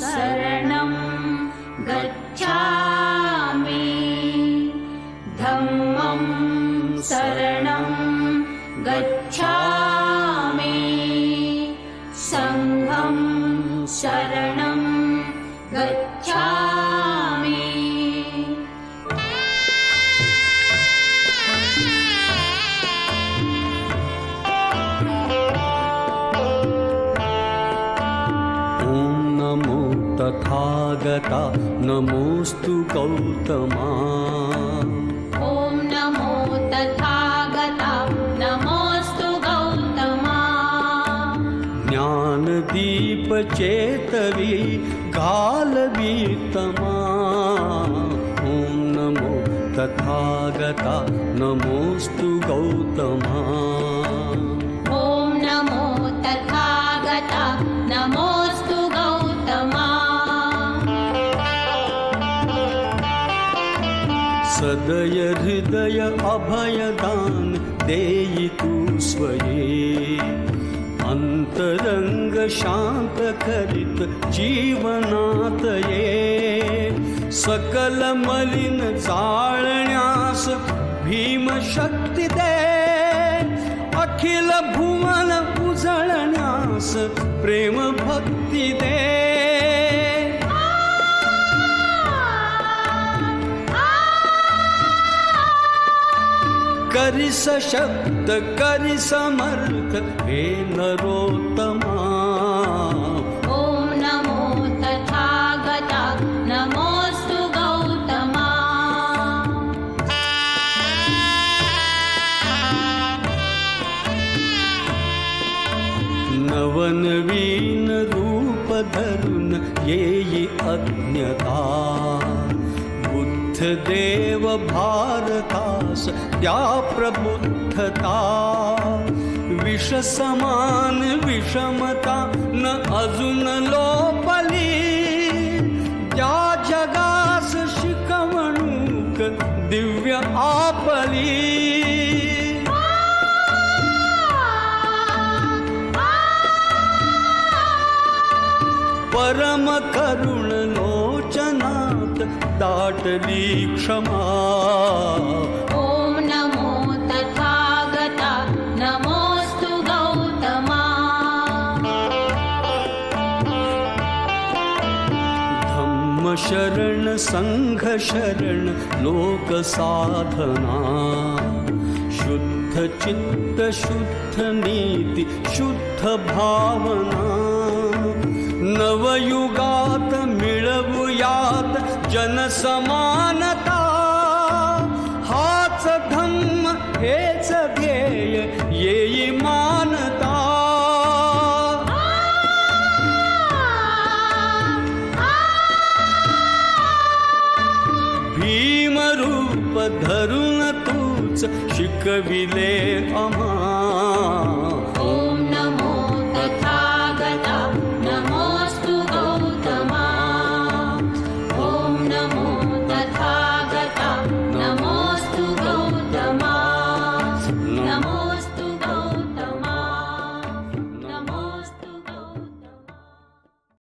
शरणं गच्छामि। धम्मं शरणं गच्छामि। सङ्घं शरणं गच्छामि। तथागता। नमोऽस्तु गौतमा। ॐ नमो तथागता। नमोऽस्तु गौतमा। ज्ञानदीपचेतवी गालवीतमा। ॐ नमो तथागता। नमोऽस्तु गौतमा। ॐ नमो तथागता। नमोऽस्तु सदय हृदय अभयदान देयि तू स्वये। अंतरंग शांत करित जीवनात ये। सकल मलिन चाळण्यास भीमशक्ती दे। अखिल भुवन उजळण्यास प्रेम भक्ती दे। करी सशब्द करी समर्थ हे नरोत्तमा। ॐ नमो तथागता नमोऽस्तु गौतमा। नवनवीन रूप धरून येई अज्ञता तीर्थ देव भारतास त्या प्रबुद्धता. विष समान विषमता न अजून लोपली. त्या जगास शिकवणूक दिव्य आपली. परम करुण लोचनात दाटली क्षमा। ॐ नमो तथागता नमोऽस्तु गौतमा। धम्म शरण संघ शरण लोक साधना शुद्ध चित्त शुद्ध नीती शुद्ध भावना। नवयुगात यात जनसमानता. हाच धम्म हेच ध्येय येई मानता. भीमरूप धरून तूच शिकविले अमा. amor.